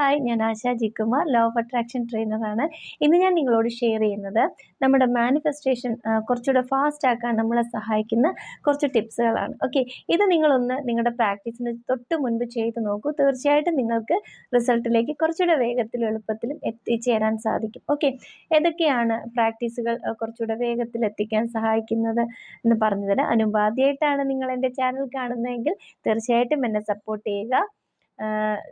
Hi ഞാൻ ആശ ജിക്കുമാർ law of attraction ട്രെയിനറാണ് ഇന്ന് ഞാൻ നിങ്ങളോട് ഷെയർ ചെയ്യുന്നത് നമ്മുടെ മാനിഫെസ്റ്റേഷൻ കുറച്ചുകൂടെ ഫാസ്റ്റ് ആക്കാൻ നമ്മളെ സഹായിക്കുന്ന കുറച്ച് ടിപ്സുകളാണ് ഓക്കെ ഇത് നിങ്ങളൊന്ന് നിങ്ങളുടെ പ്രാക്ടീസിന് തൊട്ട് മുൻപ് ചെയ്ത് നോക്കൂ. തീർച്ചയായിട്ടും നിങ്ങൾക്ക് റിസൾട്ടിലേക്ക് കുറച്ചുകൂടെ വേഗത്തിലും എളുപ്പത്തിലും എത്തിച്ചേരാൻ സാധിക്കും. ഓക്കെ ഏതൊക്കെയാണ് പ്രാക്ടീസുകൾ കുറച്ചുകൂടെ വേഗത്തിൽ എത്തിക്കാൻ സഹായിക്കുന്നത് എന്ന് പറഞ്ഞുതരാം. അനുപാതിയായിട്ടാണ് നിങ്ങൾ എന്റെ ചാനൽ കാണുന്നതെങ്കിൽ തീർച്ചയായിട്ടും എന്നെ സപ്പോർട്ട് ചെയ്യുക.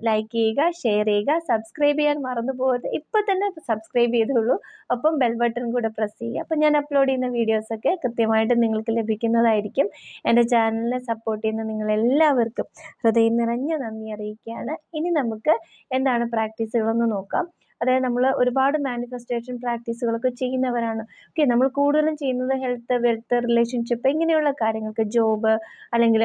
ലൈക്ക് ചെയ്യുക ഷെയർ ചെയ്യുക സബ്സ്ക്രൈബ് ചെയ്യാൻ മറന്നു പോകരുത്. ഇപ്പം തന്നെ സബ്സ്ക്രൈബ് ചെയ്തോളൂ ഒപ്പം ബെൽ ബട്ടൺ കൂടെ പ്രസ് ചെയ്യുക. അപ്പം ഞാൻ അപ്ലോഡ് ചെയ്യുന്ന വീഡിയോസൊക്കെ കൃത്യമായിട്ട് നിങ്ങൾക്ക് ലഭിക്കുന്നതായിരിക്കും. എന്റെ ചാനലിനെ സപ്പോർട്ട് ചെയ്യുന്ന നിങ്ങളെല്ലാവർക്കും ഹൃദയം നിറഞ്ഞ നന്ദി അറിയിക്കുകയാണ്. ഇനി നമുക്ക് എന്താണ് പ്രാക്ടീസുകളെന്ന് നോക്കാം. അതായത് നമ്മൾ ഒരുപാട് മാനിഫെസ്റ്റേഷൻ പ്രാക്ടീസുകളൊക്കെ ചെയ്യുന്നവരാണ്. ഓക്കെ നമ്മൾ കൂടുതലും ചെയ്യുന്നത് ഹെൽത്ത് വെൽത്ത് റിലേഷൻഷിപ്പ് ഇങ്ങനെയുള്ള കാര്യങ്ങൾക്ക് ജോബ് അല്ലെങ്കിൽ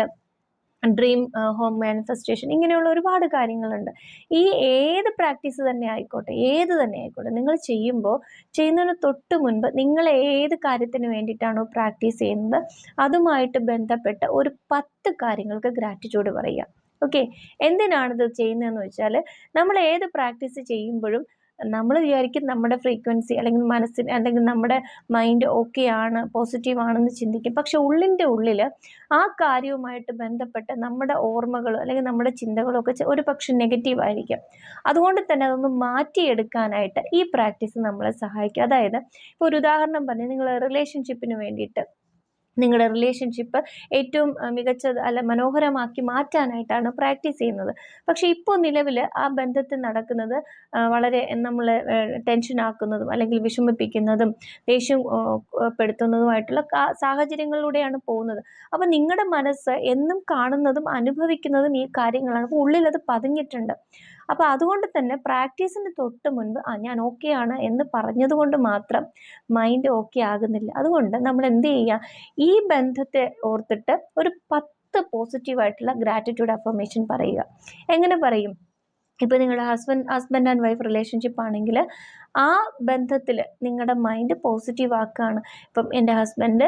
ഡ്രീം ഹോം മാനിഫെസ്റ്റേഷൻ ഇങ്ങനെയുള്ള ഒരുപാട് കാര്യങ്ങളുണ്ട്. ഈ ഏത് പ്രാക്ടീസ് തന്നെ ആയിക്കോട്ടെ ഏത് തന്നെ ആയിക്കോട്ടെ നിങ്ങൾ ചെയ്യുമ്പോൾ ചെയ്യുന്നതിന് തൊട്ട് മുൻപ് നിങ്ങൾ ഏത് കാര്യത്തിന് വേണ്ടിയിട്ടാണോ പ്രാക്ടീസ് ചെയ്യുന്നത് അതുമായിട്ട് ബന്ധപ്പെട്ട ഒരു പത്ത് കാര്യങ്ങൾക്ക് ഗ്രാറ്റിറ്റ്യൂഡ് പറയുക. ഓക്കെ എന്തിനാണിത് ചെയ്യുന്നതെന്ന് വെച്ചാൽ നമ്മൾ ഏത് പ്രാക്ടീസ് ചെയ്യുമ്പോഴും നമ്മൾ വിചാരിക്കും നമ്മുടെ ഫ്രീക്വൻസി അല്ലെങ്കിൽ മനസ്സിന് അല്ലെങ്കിൽ നമ്മുടെ മൈൻഡ് ഓക്കെ ആണ് പോസിറ്റീവ് ആണെന്ന് ചിന്തിക്കും. പക്ഷെ ഉള്ളിന്റെ ഉള്ളിൽ ആ കാര്യവുമായിട്ട് ബന്ധപ്പെട്ട് നമ്മുടെ ഓർമ്മകൾ അല്ലെങ്കിൽ നമ്മുടെ ചിന്തകളൊക്കെ ഒരു പക്ഷെ നെഗറ്റീവ് ആയിരിക്കും. അതുകൊണ്ട് തന്നെ അതൊന്ന് മാറ്റിയെടുക്കാനായിട്ട് ഈ പ്രാക്ടീസ് നമ്മളെ സഹായിക്കും. അതായത് ഇപ്പോൾ ഒരു ഉദാഹരണം പറഞ്ഞാൽ നിങ്ങൾ റിലേഷൻഷിപ്പിന് വേണ്ടിയിട്ട് നിങ്ങളുടെ റിലേഷൻഷിപ്പ് ഏറ്റവും മികച്ചത് അല്ല മനോഹരമാക്കി മാറ്റാനായിട്ടാണ് പ്രാക്ടീസ് ചെയ്യുന്നത്. പക്ഷേ ഇപ്പോൾ നിലവിൽ ആ ബന്ധത്തിൽ നടക്കുന്നത് വളരെ നമ്മൾ ടെൻഷൻ ആക്കുന്നതും അല്ലെങ്കിൽ വിഷമിപ്പിക്കുന്നതും ദേഷ്യം പെടുത്തുന്നതുമായിട്ടുള്ള സാഹചര്യങ്ങളിലൂടെയാണ് പോകുന്നത്. അപ്പോൾ നിങ്ങളുടെ മനസ്സ് എന്നും കാണുന്നതും അനുഭവിക്കുന്നതും ഈ കാര്യങ്ങളാണ്. അപ്പോൾ ഉള്ളിലത് പതിഞ്ഞിട്ടുണ്ട്. അപ്പോൾ അതുകൊണ്ട് തന്നെ പ്രാക്ടീസിന് തൊട്ട് മുൻപ് ആ ഞാൻ ഓക്കെ ആണ് എന്ന് പറഞ്ഞതുകൊണ്ട് മാത്രം മൈൻഡ് ഓക്കെ ആകുന്നില്ല. അതുകൊണ്ട് നമ്മൾ എന്ത് ചെയ്യുക ഈ ബന്ധത്തെ ഓർത്തിട്ട് ഒരു പത്ത് പോസിറ്റീവായിട്ടുള്ള ഗ്രാറ്റിറ്റ്യൂഡ് അഫർമേഷൻ പറയുക. എങ്ങനെ പറയും? ഇപ്പോൾ നിങ്ങളുടെ husband husband and wife relationship ആണെങ്കിൽ ആ ബന്ധത്തിൽ നിങ്ങളുടെ മൈൻഡ് പോസിറ്റീവ് ആക്കുകയാണ് ഇപ്പം എന്റെ ഹസ്ബൻഡ്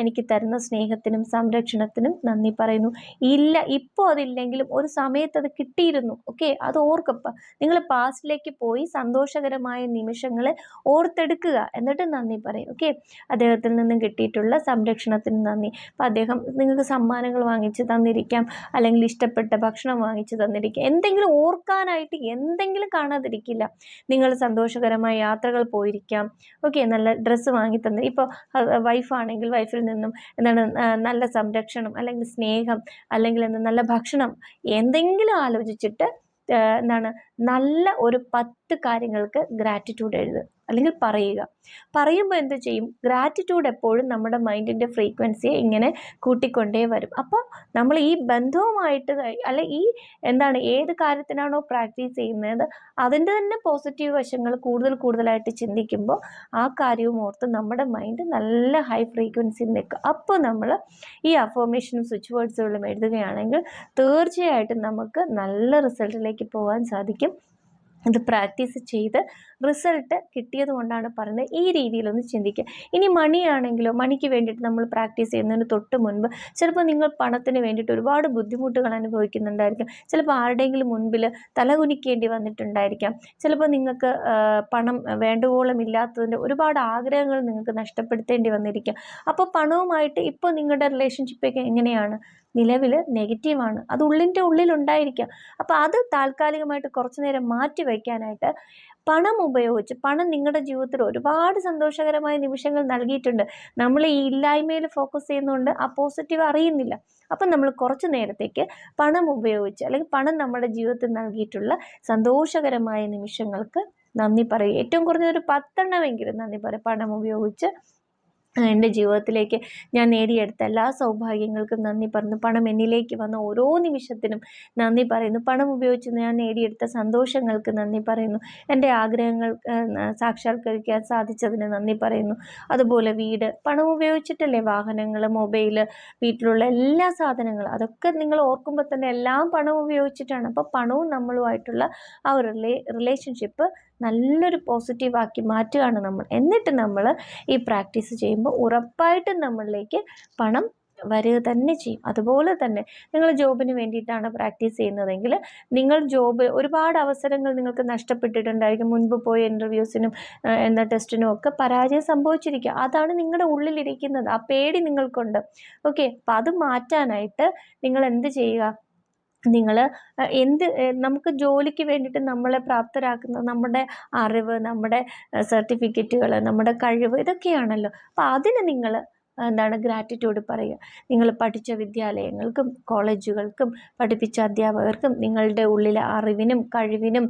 എനിക്ക് തരുന്ന സ്നേഹത്തിനും സംരക്ഷണത്തിനും നന്ദി പറയുന്നു. ഇല്ല ഇപ്പോൾ അതില്ലെങ്കിലും ഒരു സമയത്ത് അത് കിട്ടിയിരുന്നു. ഓക്കെ അത് ഓർക്കപ്പ നിങ്ങൾ പാസ്റ്റിലേക്ക് പോയി സന്തോഷകരമായ നിമിഷങ്ങളെ ഓർത്തെടുക്കുക. എന്നിട്ട് നന്ദി പറയും. ഓക്കെ അദ്ദേഹത്തിൽ നിന്നും കിട്ടിയിട്ടുള്ള സംരക്ഷണത്തിന് നന്ദി. അപ്പം അദ്ദേഹം നിങ്ങൾക്ക് സമ്മാനങ്ങൾ വാങ്ങിച്ച് തന്നിരിക്കാം. അല്ലെങ്കിൽ ഇഷ്ടപ്പെട്ട ഭക്ഷണം വാങ്ങിച്ച് തന്നിരിക്കാം. എന്തെങ്കിലും ഓർക്കാനായിട്ട് എന്തെങ്കിലും കാണാതിരിക്കില്ല. നിങ്ങൾ സന്തോഷകരമായി സുഖകരമായ യാത്രകൾ പോയിരിക്കാം. ഓക്കെ നല്ല ഡ്രസ്സ് വാങ്ങി തന്നെ. ഇപ്പോൾ വൈഫാണെങ്കിൽ വൈഫിൽ നിന്നും എന്താണ് നല്ല സംരക്ഷണം അല്ലെങ്കിൽ സ്നേഹം അല്ലെങ്കിൽ നല്ല ഭക്ഷണം എന്തെങ്കിലും ആലോചിച്ചിട്ട് എന്താണ് നല്ല ഒരു പത്ത് കാര്യങ്ങൾക്ക് ഗ്രാറ്റിറ്റ്യൂഡ് എഴുതുക. അല്ലെങ്കിൽ പറയുക. പറയുമ്പോൾ എന്ത് ചെയ്യും? ഗ്രാറ്റിറ്റ്യൂഡ് എപ്പോഴും നമ്മുടെ മൈൻഡിന്റെ ഫ്രീക്വൻസിയെ ഇങ്ങനെ കൂട്ടിക്കൊണ്ടേ വരും. അപ്പോൾ നമ്മൾ ഈ ബന്ധവുമായിട്ട് അല്ല ഈ എന്താണ് ഏത് കാര്യത്തിനാണോ പ്രാക്ടീസ് ചെയ്യുന്നത് അതിന്റെ തന്നെ പോസിറ്റീവ് വശങ്ങൾ കൂടുതൽ കൂടുതലായിട്ട് ചിന്തിക്കുമ്പോൾ ആ കാര്യവും ഓർത്ത് നമ്മുടെ മൈൻഡ് നല്ല ഹൈ ഫ്രീക്വൻസിയിൽ നിൽക്കും. അപ്പോൾ നമ്മൾ ഈ അഫോർമേഷനും സ്വിച്ച് വേർഡ്സുകളും എഴുതുകയാണെങ്കിൽ തീർച്ചയായിട്ടും നമുക്ക് നല്ല റിസൾട്ടിലേക്ക് പോകാൻ സാധിക്കും. ഇത് പ്രാക്ടീസ് ചെയ്ത് റിസൾട്ട് കിട്ടിയത് കൊണ്ടാണ് പറയുന്നത്. ഈ രീതിയിലൊന്ന് ചിന്തിക്കുക. ഇനി മണിയാണെങ്കിലോ മണിക്ക് വേണ്ടിയിട്ട് നമ്മൾ പ്രാക്ടീസ് ചെയ്യുന്നതിന് തൊട്ട് മുൻപ് ചിലപ്പോൾ നിങ്ങൾ പണത്തിന് വേണ്ടിയിട്ട് ഒരുപാട് ബുദ്ധിമുട്ടുകൾ അനുഭവിക്കുന്നുണ്ടായിരിക്കാം. ചിലപ്പോൾ ആരുടെയെങ്കിലും മുൻപിൽ തലകുനിക്കേണ്ടി വന്നിട്ടുണ്ടായിരിക്കാം. ചിലപ്പോൾ നിങ്ങൾക്ക് പണം വേണ്ടുവോളം ഇല്ലാത്തതിന്റെ ഒരുപാട് ആഗ്രഹങ്ങൾ നിങ്ങൾക്ക് നഷ്ടപ്പെടുത്തേണ്ടി വന്നിരിക്കാം. അപ്പോൾ പണവുമായിട്ട് ഇപ്പോൾ നിങ്ങളുടെ റിലേഷൻഷിപ്പൊക്കെ എങ്ങനെയാണ്? നിലവിൽ നെഗറ്റീവാണ് അത് ഉള്ളിന്റെ ഉള്ളിലുണ്ടായിരിക്കാം അപ്പോൾ അത് താൽക്കാലികമായിട്ട് കുറച്ച് നേരം മാറ്റി വയ്ക്കാനായിട്ട് പണം ഉപയോഗിച്ച് പണം നിങ്ങളുടെ ജീവിതത്തിൽ ഒരുപാട് സന്തോഷകരമായ നിമിഷങ്ങൾ നൽകിയിട്ടുണ്ട്. നമ്മൾ ഈ ഇല്ലായ്മയിൽ ഫോക്കസ് ചെയ്യുന്നതുകൊണ്ട് ആ പോസിറ്റീവ് അറിയുന്നില്ല. അപ്പം നമ്മൾ കുറച്ച് നേരത്തേക്ക് പണം ഉപയോഗിച്ച് അല്ലെങ്കിൽ പണം നമ്മുടെ ജീവിതത്തിൽ നൽകിയിട്ടുള്ള സന്തോഷകരമായ നിമിഷങ്ങൾക്ക് നന്ദി പറയുക. ഏറ്റവും കുറഞ്ഞൊരു പത്തെണ്ണമെങ്കിലും നന്ദി പറയും പണം ഉപയോഗിച്ച് എന്റെ ജീവിതത്തിലേക്ക് ഞാൻ നേടിയെടുത്ത എല്ലാ സൗഭാഗ്യങ്ങൾക്കും നന്ദി പറഞ്ഞു. പണം എന്നിലേക്ക് വന്ന ഓരോ നിമിഷത്തിനും നന്ദി പറയുന്നു. പണം ഉപയോഗിച്ച് ഞാൻ നേടിയെടുത്ത സന്തോഷങ്ങൾക്ക് നന്ദി പറയുന്നു. എന്റെ ആഗ്രഹങ്ങൾ സാക്ഷാത്കരിക്കാൻ സാധിച്ചതിന് നന്ദി പറയുന്നു. അതുപോലെ വീട് പണം ഉപയോഗിച്ചിട്ടല്ലേ വാഹനങ്ങൾ മൊബൈൽ വീട്ടിലുള്ള എല്ലാ സാധനങ്ങളും അതൊക്കെ നിങ്ങൾ ഓർക്കുമ്പോൾ തന്നെ എല്ലാം പണം ഉപയോഗിച്ചിട്ടാണ്. അപ്പോൾ പണവും നമ്മളുമായിട്ടുള്ള ആ ഒരു റിലേഷൻഷിപ്പ് നല്ലൊരു പോസിറ്റീവാക്കി മാറ്റുകയാണ് നമ്മൾ. എന്നിട്ട് നമ്മൾ ഈ പ്രാക്ടീസ് ചെയ്യുമ്പോൾ ഉറപ്പായിട്ടും നമ്മളിലേക്ക് പണം വരിക തന്നെ ചെയ്യും. അതുപോലെ തന്നെ നിങ്ങൾ ജോബിന് വേണ്ടിയിട്ടാണ് പ്രാക്ടീസ് ചെയ്യുന്നതെങ്കിൽ നിങ്ങൾ ജോബ് ഒരുപാട് അവസരങ്ങൾ നിങ്ങൾക്ക് നഷ്ടപ്പെട്ടിട്ടുണ്ടായിരിക്കും. മുൻപ് പോയ ഇന്റർവ്യൂസിനും എന്ന ടെസ്റ്റിനും ഒക്കെ പരാജയം സംഭവിച്ചിരിക്കുക അതാണ് നിങ്ങളുടെ ഉള്ളിലിരിക്കുന്നത്. ആ പേടി നിങ്ങൾക്കുണ്ട്. ഓക്കെ അപ്പം അത് മാറ്റാനായിട്ട് നിങ്ങൾ എന്ത് ചെയ്യുക? നിങ്ങൾ എന്ത് നമുക്ക് ജോലിക്ക് വേണ്ടിയിട്ട് നമ്മളെ പ്രാപ്തരാക്കുന്ന നമ്മുടെ അറിവ് നമ്മുടെ സർട്ടിഫിക്കറ്റുകൾ നമ്മുടെ കഴിവ് ഇതൊക്കെയാണല്ലോ. അപ്പോൾ അതിന് നിങ്ങൾ എന്താണ് ഗ്രാറ്റിറ്റ്യൂഡ് പറയുക. നിങ്ങൾ പഠിച്ച വിദ്യാലയങ്ങൾക്കും കോളേജുകൾക്കും പഠിപ്പിച്ച അധ്യാപകർക്കും നിങ്ങളുടെ ഉള്ളിലെ അറിവിനും കഴിവിനും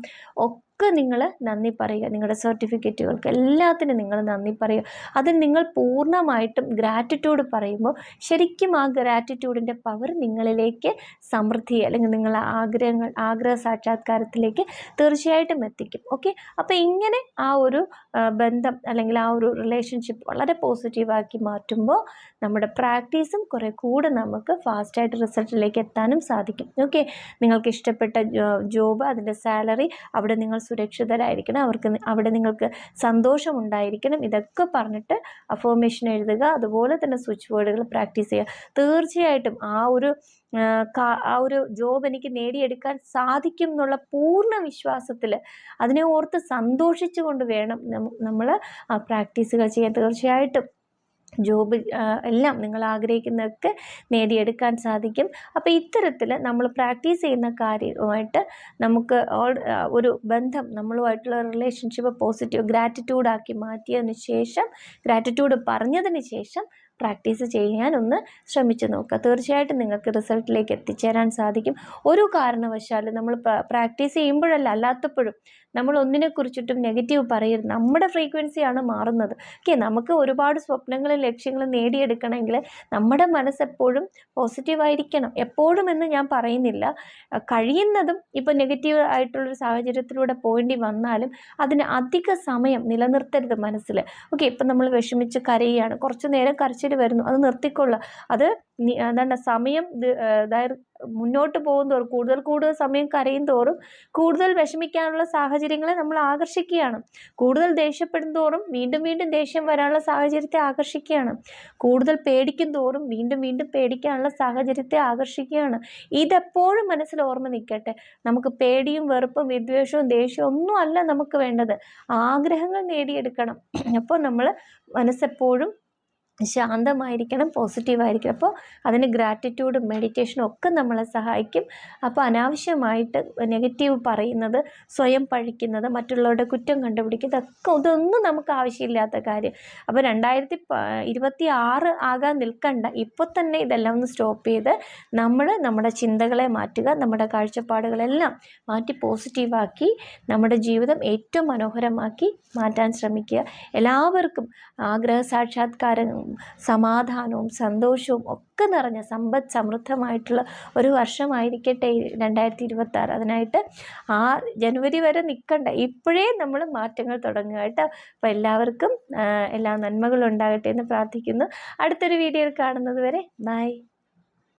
ഒക്കെ നിങ്ങൾ നന്ദി പറയുക. നിങ്ങളുടെ സർട്ടിഫിക്കറ്റുകൾക്ക് എല്ലാത്തിനും നിങ്ങൾ നന്ദി പറയുക. അത് നിങ്ങൾ പൂർണമായിട്ടും ഗ്രാറ്റിറ്റ്യൂഡ് പറയുമ്പോൾ ശരിക്കും ആ ഗ്രാറ്റിറ്റ്യൂഡിന്റെ പവർ നിങ്ങളിലേക്ക് സമൃദ്ധി അല്ലെങ്കിൽ നിങ്ങളുടെ ആഗ്രഹങ്ങൾ ആഗ്രഹ സാക്ഷാത്കാരത്തിലേക്ക് തീർച്ചയായിട്ടും എത്തിക്കും. ഓക്കെ അപ്പോൾ ഇങ്ങനെ ആ ഒരു ബന്ധം അല്ലെങ്കിൽ ആ ഒരു റിലേഷൻഷിപ്പ് വളരെ പോസിറ്റീവാക്കി മാറ്റുമ്പോൾ നമ്മുടെ പ്രാക്ടീസും കുറേ കൂടെ നമുക്ക് ഫാസ്റ്റായിട്ട് റിസൾട്ടിലേക്ക് എത്താനും സാധിക്കും. ഓക്കെ നിങ്ങൾക്ക് ഇഷ്ടപ്പെട്ട ജോബ് അതിന്റെ സാലറി അവിടെ നിങ്ങൾ സുരക്ഷിതരായിരിക്കണം. അവർക്ക് അവിടെ നിങ്ങൾക്ക് സന്തോഷമുണ്ടായിരിക്കണം. ഇതൊക്കെ പറഞ്ഞിട്ട് അഫോമേഷൻ എഴുതുക. അതുപോലെ തന്നെ സ്വിച്ച് വേർഡുകൾ പ്രാക്ടീസ് ചെയ്യുക. തീർച്ചയായിട്ടും ആ ഒരു ആ ഒരു ജോബ് എനിക്ക് നേടിയെടുക്കാൻ സാധിക്കും എന്നുള്ള പൂർണ വിശ്വാസത്തിൽ അതിനെ ഓർത്ത് സന്തോഷിച്ചുകൊണ്ട് വേണം നമ്മൾ ആ പ്രാക്ടീസുകൾ ചെയ്യാൻ. തീർച്ചയായിട്ടും ജോബ് എല്ലാം നിങ്ങൾ ആഗ്രഹിക്കുന്നതൊക്കെ നേടിയെടുക്കാൻ സാധിക്കും. അപ്പോൾ ഇത്തരത്തിൽ നമ്മൾ പ്രാക്ടീസ് ചെയ്യുന്ന കാര്യവുമായിട്ട് നമുക്ക് ഒരു ബന്ധം നമ്മളുമായിട്ടുള്ള റിലേഷൻഷിപ്പ് പോസിറ്റീവ് ഗ്രാറ്റിറ്റ്യൂഡാക്കി മാറ്റിയതിന് ശേഷം ഗ്രാറ്റിറ്റ്യൂഡ് പറഞ്ഞതിന് ശേഷം പ്രാക്ടീസ് ചെയ്യാൻ ഒന്ന് ശ്രമിച്ചു നോക്കുക. തീർച്ചയായിട്ടും നിങ്ങൾക്ക് റിസൾട്ടിലേക്ക് എത്തിച്ചേരാൻ സാധിക്കും. ഒരു കാരണവശാലും നമ്മൾ പ്രാക്ടീസ് ചെയ്യുമ്പോഴല്ല അല്ലാത്തപ്പോഴും നമ്മൾ ഒന്നിനെ കുറിച്ചിട്ടും നെഗറ്റീവ് പറയരുത്. നമ്മുടെ ഫ്രീക്വൻസിയാണ് മാറുന്നത്. ഓക്കെ നമുക്ക് ഒരുപാട് സ്വപ്നങ്ങളും ലക്ഷ്യങ്ങളും നേടിയെടുക്കണമെങ്കിൽ നമ്മുടെ മനസ്സെപ്പോഴും പോസിറ്റീവായിരിക്കണം എപ്പോഴും എന്ന് ഞാൻ പറയുന്നില്ല. കഴിയുന്നതും ഇപ്പോൾ നെഗറ്റീവ് ആയിട്ടുള്ളൊരു സാഹചര്യത്തിലൂടെ പോകേണ്ടി വന്നാലും അതിന് അധിക സമയം നിലനിർത്തരുത് മനസ്സിൽ. ഓക്കെ ഇപ്പം നമ്മൾ വിഷമിച്ച് കരയുകയാണ്. കുറച്ച് നേരം കരച്ചിൽ വരുന്നു. അത് നിർത്തിക്കൊള്ളുക. അത് എന്താണ് സമയം മുന്നോട്ട് പോകും തോറും കൂടുതൽ കൂടുതൽ സമയം കരയും തോറും കൂടുതൽ വിഷമിക്കാനുള്ള സാഹചര്യങ്ങളെ നമ്മൾ ആകർഷിക്കുകയാണ്. കൂടുതൽ ദേഷ്യപ്പെടും തോറും വീണ്ടും വീണ്ടും ദേഷ്യം വരാനുള്ള സാഹചര്യത്തെ ആകർഷിക്കുകയാണ്. കൂടുതൽ പേടിക്കും തോറും വീണ്ടും വീണ്ടും പേടിക്കാനുള്ള സാഹചര്യത്തെ ആകർഷിക്കുകയാണ്. ഇതെപ്പോഴും മനസ്സിൽ ഓർമ്മ നിൽക്കട്ടെ. നമുക്ക് പേടിയും വെറുപ്പും വിദ്വേഷവും ദേഷ്യവും ഒന്നും അല്ല നമുക്ക് വേണ്ടത്. ആഗ്രഹങ്ങൾ നേടിയെടുക്കണം. അപ്പോൾ നമ്മൾ മനസ്സെപ്പോഴും ശാന്തമായിരിക്കണം പോസിറ്റീവായിരിക്കണം അപ്പോൾ അതിന് ഗ്രാറ്റിറ്റ്യൂഡും മെഡിറ്റേഷനും ഒക്കെ നമ്മളെ സഹായിക്കും. അപ്പോൾ അനാവശ്യമായിട്ട് നെഗറ്റീവ് പറയുന്നത് സ്വയം പഴിക്കുന്നത് മറ്റുള്ളവരുടെ കുറ്റം കണ്ടുപിടിക്കുന്നത് ഒക്കെ ഇതൊന്നും നമുക്ക് ആവശ്യമില്ലാത്ത കാര്യം. അപ്പോൾ രണ്ടായിരത്തി ഇരുപത്തി ആറ് ആകാൻ നിൽക്കണ്ട. ഇപ്പോൾ തന്നെ ഇതെല്ലാം ഒന്ന് സ്റ്റോപ്പ് ചെയ്ത് നമ്മൾ നമ്മുടെ ചിന്തകളെ മാറ്റുക നമ്മുടെ കാഴ്ചപ്പാടുകളെല്ലാം മാറ്റി പോസിറ്റീവാക്കി നമ്മുടെ ജീവിതം ഏറ്റവും മനോഹരമാക്കി മാറ്റാൻ ശ്രമിക്കുക. എല്ലാവർക്കും ആഗ്രഹ സാക്ഷാത്കാരം സമാധാനവും സന്തോഷവും ഒക്കെ നിറഞ്ഞ സമ്പദ് സമൃദ്ധമായിട്ടുള്ള ഒരു വർഷമായിരിക്കട്ടെ രണ്ടായിരത്തി ഇരുപത്തി ആറ് അതിനായിട്ട് ആ ജനുവരി വരെ നിൽക്കണ്ട ഇപ്പോഴേ നമ്മൾ മാറ്റങ്ങൾ തുടങ്ങുക കേട്ടോ. അപ്പോൾ എല്ലാവർക്കും എല്ലാ നന്മകളും ഉണ്ടാകട്ടെ എന്ന് പ്രാർത്ഥിക്കുന്നു. അടുത്തൊരു വീഡിയോയിൽ കാണുന്നത് വരെ ബൈ.